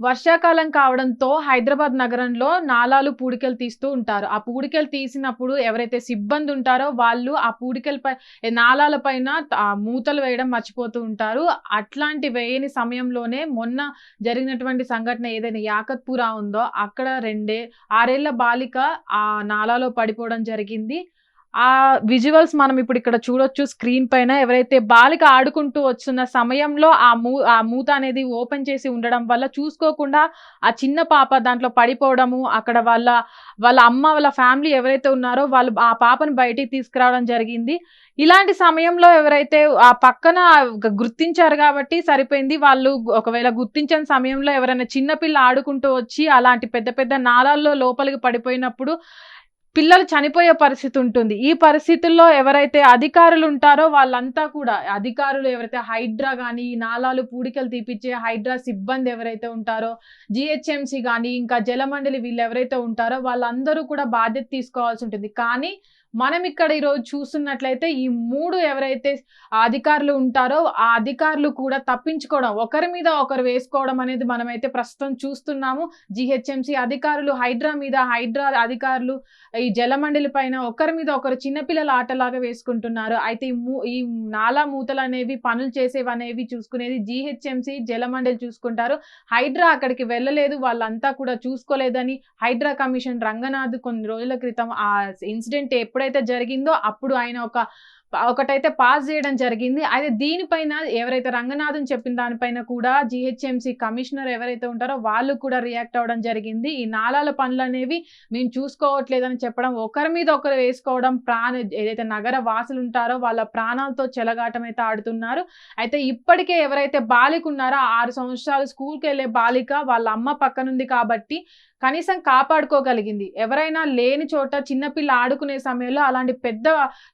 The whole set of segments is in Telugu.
వర్షాకాలం కావడంతో హైదరాబాద్ నగరంలో నాలాలు పూడికలు తీస్తూ ఉంటారు. ఆ పూడికలు తీసినప్పుడు ఎవరైతే సిబ్బంది ఉంటారో వాళ్ళు ఆ పూడికలపై నాలాల పైన మూతలు వేయడం మర్చిపోతూ ఉంటారు. అట్లాంటి వేయని సమయంలోనే మొన్న జరిగినటువంటి సంఘటన ఏదైనా యాకత్పురా ఉందో అక్కడ రెండే ఆరేళ్ళ బాలిక ఆ నాలాలో పడిపోవడం జరిగింది. ఆ విజువల్స్ మనం ఇప్పుడు ఇక్కడ చూడొచ్చు స్క్రీన్ పైన ఎవరైతే బాలిక ఆడుకుంటూ వస్తున్న సమయంలో ఆ మూ ఆ మూత అనేది ఓపెన్ చేసి ఉండడం వల్ల చూసుకోకుండా ఆ చిన్న పాప దాంట్లో పడిపోవడము అక్కడ వాళ్ళ వాళ్ళ అమ్మ వాళ్ళ ఫ్యామిలీ ఎవరైతే ఉన్నారో వాళ్ళు ఆ పాపను బయటికి తీసుకురావడం జరిగింది. ఇలాంటి సమయంలో ఎవరైతే ఆ పక్కన గుర్తించారు కాబట్టి సరిపోయింది. వాళ్ళు ఒకవేళ గుర్తించని సమయంలో ఎవరైనా చిన్నపిల్ల ఆడుకుంటూ వచ్చి అలాంటి పెద్ద పెద్ద నాళాల్లో లోపలికి పడిపోయినప్పుడు పిల్లలు చనిపోయే పరిస్థితి ఉంటుంది. ఈ పరిస్థితుల్లో ఎవరైతే అధికారులు ఉంటారో వాళ్ళంతా కూడా అధికారులు ఎవరైతే హైడ్రా కానీ నాలాలు పూడికలు తీపిచ్చే హైడ్రా సిబ్బంది ఎవరైతే ఉంటారో జిహెచ్ఎంసి కానీ ఇంకా జలమండలి వీళ్ళు ఎవరైతే ఉంటారో వాళ్ళందరూ కూడా బాధ్యత తీసుకోవాల్సి ఉంటుంది. కానీ మనం ఇక్కడ ఈరోజు చూస్తున్నట్లయితే ఈ మూడు ఎవరైతే అధికారులు ఉంటారో ఆ అధికారులు కూడా తప్పించుకోవడం ఒకరి మీద ఒకరు వేసుకోవడం అనేది మనమైతే ప్రస్తుతం చూస్తున్నాము. జిహెచ్ఎంసి అధికారులు హైడ్రా మీద హైడ్రా అధికారులు ఈ జలమండలి పైన ఒకరి మీద ఒకరు చిన్నపిల్లల ఆటలాగా వేసుకుంటున్నారు. అయితే ఈ మూ ఈ నాలా మూతలు అనేవి పనులు చేసేవి అనేవి చూసుకునేది జిహెచ్ఎంసి జలమండలి చూసుకుంటారు. హైడ్రా అక్కడికి వెళ్ళలేదు వాళ్ళంతా కూడా చూసుకోలేదని హైడ్రా కమిషన్ రంగనాథ్ కొన్ని రోజుల క్రితం ఆ ఇన్సిడెంట్ ఎప్పుడైతే జరిగిందో అప్పుడు ఆయన ఒక ఒకటైతే పాస్ చేయడం జరిగింది. అయితే దీనిపైన ఎవరైతే రంగనాథన్ చెప్పిన దానిపైన కూడా జిహెచ్ఎంసి కమిషనర్ ఎవరైతే ఉంటారో వాళ్ళు కూడా రియాక్ట్ అవ్వడం జరిగింది. ఈ నాలాల పనులు అనేవి మేము చూసుకోవట్లేదని చెప్పడం ఒకరి మీద ఒకరు వేసుకోవడం ప్రాణ ఏదైతే నగర వాసులు ఉంటారో వాళ్ళ ప్రాణాలతో చెలగాటం అయితే ఆడుతున్నారు. అయితే ఇప్పటికే ఎవరైతే బాలిక ఉన్నారో ఆరు సంవత్సరాలు స్కూల్కి వెళ్ళే బాలిక వాళ్ళ అమ్మ పక్కనుంది కాబట్టి కనీసం కాపాడుకోగలిగింది. ఎవరైనా లేని చోట చిన్నపిల్ల ఆడుకునే సమయంలో అలాంటి పెద్ద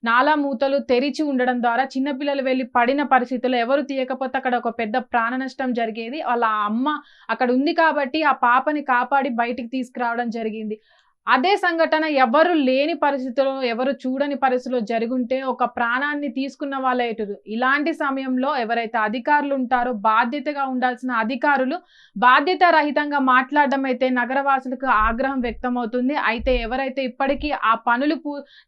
నాలా మూతలు తెరిచి ఉండడం ద్వారా చిన్నపిల్లలు వెళ్ళి పడిన పరిస్థితుల్లో ఎవరు తీయకపోతే అక్కడ ఒక పెద్ద ప్రాణ నష్టం జరిగేది. వాళ్ళ అమ్మ అక్కడ ఉంది కాబట్టి ఆ పాపని కాపాడి బయటికి తీసుకురావడం జరిగింది. అదే సంఘటన ఎవరు లేని పరిస్థితుల్లో ఎవరు చూడని పరిస్థితిలో జరుగుంటే ఒక ప్రాణాన్ని తీసుకున్న వాళ్ళే ఇలాంటి సమయంలో ఎవరైతే అధికారులు ఉంటారో బాధ్యతగా ఉండాల్సిన అధికారులు బాధ్యత రహితంగా మాట్లాడడం అయితే నగరవాసులకు ఆగ్రహం వ్యక్తమవుతుంది. అయితే ఎవరైతే ఇప్పటికీ ఆ పనులు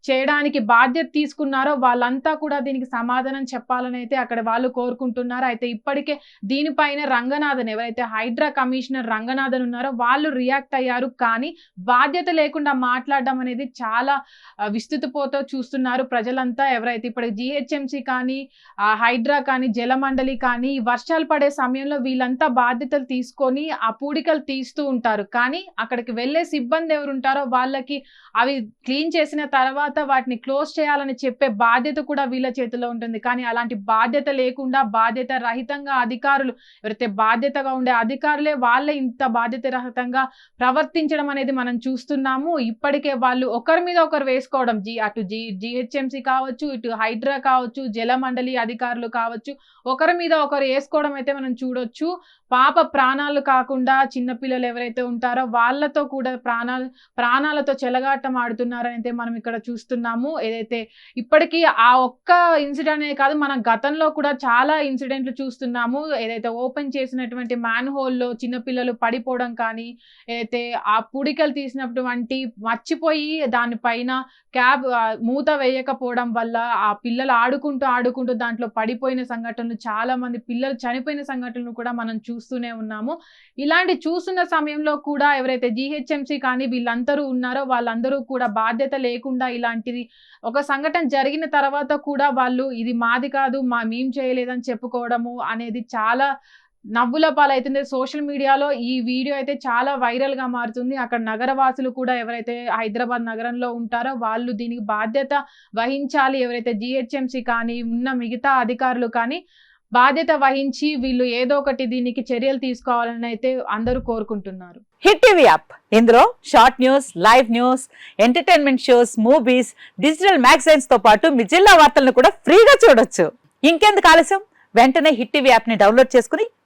చేయడానికి బాధ్యత తీసుకున్నారో వాళ్ళంతా కూడా దీనికి సమాధానం చెప్పాలని అయితే అక్కడ వాళ్ళు కోరుకుంటున్నారు. అయితే ఇప్పటికే దీనిపైన రంగనాథన్ ఎవరైతే హైడ్రా కమిషనర్ రంగనాథన్ ఉన్నారో వాళ్ళు రియాక్ట్ అయ్యారు. కానీ బాధ్యత లేకుండా మాట్లాడడం అనేది చాలా ఆ, చూస్తున్నారు ప్రజలంతా. ఎవరైతే ఇప్పుడు జిహెచ్ఎంసి కానీ హైడ్రా కానీ జలమండలి కానీ ఈ వర్షాలు పడే సమయంలో వీళ్ళంతా బాధ్యతలు తీసుకొని ఆ పూడికలు తీస్తూ ఉంటారు. కానీ అక్కడికి వెళ్ళే సిబ్బంది ఎవరు ఉంటారో వాళ్ళకి అవి క్లీన్ చేసిన తర్వాత వాటిని క్లోజ్ చేయాలని చెప్పే బాధ్యత కూడా వీళ్ళ చేతిలో ఉంటుంది. కానీ అలాంటి బాధ్యత లేకుండా బాధ్యత రహితంగా అధికారులు ఎవరైతే బాధ్యతగా ఉండే అధికారులే వాళ్ళే ఇంత బాధ్యత రహితంగా ప్రవర్తించడం అనేది మనం చూస్తున్నాము. ఇప్పటికే వాళ్ళు ఒకరి మీద ఒకరు వేసుకోవడం. జి అటు జి జిహెచ్ఎంసి కావచ్చు ఇటు హైడ్రా కావచ్చు జలమండలి అధికారులు కావచ్చు ఒకరి మీద ఒకరు వేసుకోవడం అయితే మనం చూడొచ్చు. పాప ప్రాణాలు కాకుండా చిన్నపిల్లలు ఎవరైతే ఉంటారో వాళ్ళతో కూడా ప్రాణాలు ప్రాణాలతో చెలగాటం ఆడుతున్నారని అయితే మనం ఇక్కడ చూస్తున్నాము. ఏదైతే ఇప్పటికీ ఆ ఒక్క ఇన్సిడెంట్ అనే కాదు మనం గతంలో కూడా చాలా ఇన్సిడెంట్లు చూస్తున్నాము. ఏదైతే ఓపెన్ చేసినటువంటి మ్యాన్ హోల్లో చిన్నపిల్లలు పడిపోవడం కానీ ఏదైతే ఆ పుడికలు తీసినటువంటి మర్చిపోయి దానిపైన క్యాబ్ మూత వేయకపోవడం వల్ల ఆ పిల్లలు ఆడుకుంటూ ఆడుకుంటూ దాంట్లో పడిపోయిన సంఘటనలు చాలా మంది పిల్లలు చనిపోయిన సంఘటనలు కూడా మనం చూస్తూనే ఉన్నాము. ఇలాంటి చూస్తున్న సమయంలో కూడా ఎవరైతే జిహెచ్ఎంసీ కానీ వీళ్ళందరూ ఉన్నారో వాళ్ళందరూ కూడా బాధ్యత లేకుండా ఇలాంటిది ఒక సంఘటన జరిగిన తర్వాత కూడా వాళ్ళు ఇది మాది కాదు మా మేం చేయలేదని చెప్పుకోవడము అనేది చాలా నవ్వుల పాలవుతుంది సోషల్ మీడియాలో ఈ వీడియో అయితే చాలా వైరల్గా మారుతుంది. అక్కడ నగరవాసులు కూడా ఎవరైతే హైదరాబాద్ నగరంలో ఉంటారో వాళ్ళు దీనికి బాధ్యత వహించాలి. ఎవరైతే జిహెచ్ఎంసీ కానీ ఉన్న మిగతా అధికారులు కానీ బాధ్యత వహించి వీళ్ళు ఏదో ఒకటి దీనికి చర్యలు తీసుకోవాలని అయితే అందరూ కోరుకుంటున్నారు. Hit TV app. ఇందులో short news live news entertainment shows movies digital మ్యాగజైన్స్తో పాటు మీ జిల్లా వార్తలను కూడా ఫ్రీగా చూడొచ్చు. ఇంకెందుకు ఆలస్యం? వెంటనే హిట్ టీవీ యాప్ని డౌన్లోడ్ చేసుకుని